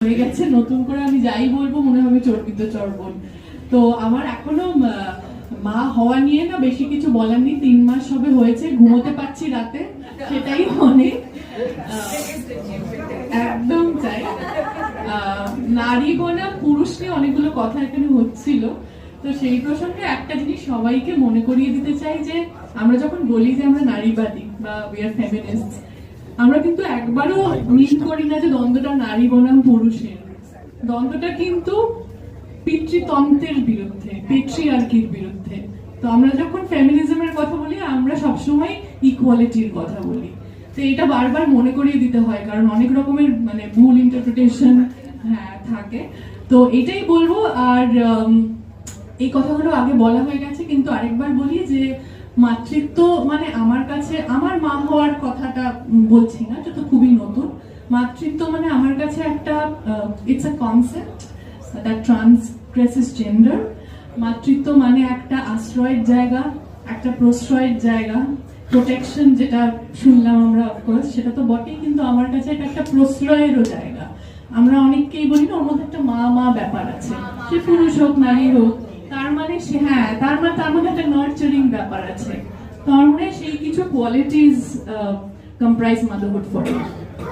হয়ে গেছে নতুন করে আমি যাই বলব মনে চর্বণ। তো আমার এখনও মা হওয়া নিয়ে না বেশি কিছু তিন মাস হবে হয়েছে ঘুমোতে পারছি রাতে সেটাই অনেক একদম আহ, নারী বনাম পুরুষ নিয়ে অনেকগুলো কথা এখানে হচ্ছিল। তো সেই প্রসঙ্গে একটা জিনিস সবাইকে মনে করিয়ে দিতে চাই যে আমরা যখন বলি যে আমরা নারীবাদী বা উই আর আমরা কিন্তু একবারও মিন করি না যে দ্বন্দ্বটা নারী বনাম পুরুষের। দ্বন্দ্বটা কিন্তু পিতৃতন্ত্রের বিরুদ্ধে পেট্রিয়ার্কির বিরুদ্ধে। তো আমরা যখন ফেমিনিজমের কথা বলি আমরা সবসময় ইকুয়ালিটির কথা বলি। তো এটা বারবার মনে করিয়ে দিতে হয় কারণ অনেক রকমের মানে ভুল ইন্টারপ্রিটেশন হ্যাঁ থাকে। তো এটাই বলব আর এই কথাগুলো আগে বলা হয়ে গেছে কিন্তু আরেকবার বলি যে মাতৃত্ব মানে আমার কাছে, আমার মা হওয়ার কথাটা বলছি না তো খুবই নতুন। মাতৃত্ব মানে আমার কাছে একটা it's a concept that transgresses gender মাতৃত্ব মানে একটা আশ্রয়ের জায়গা, একটা প্রশ্রয়ের জায়গা প্রোটেকশন যেটা শুনলাম আমরা অফকোর্স সেটা তো বটেই, কিন্তু আমার কাছে এটা একটা প্রশ্রয়েরও জায়গা। আমরা অনেককেই বলি না, ওর মধ্যে একটা মা মা ব্যাপার আছে। সে পুরুষ হোক, নারী হোক, তার মানে সে তার মানে তার মধ্যে একটা নার্চারিং ব্যাপার আছে। তার মানে সেই কিছু কোয়ালিটিস কম্প্রাইজ মাদারহুড ফর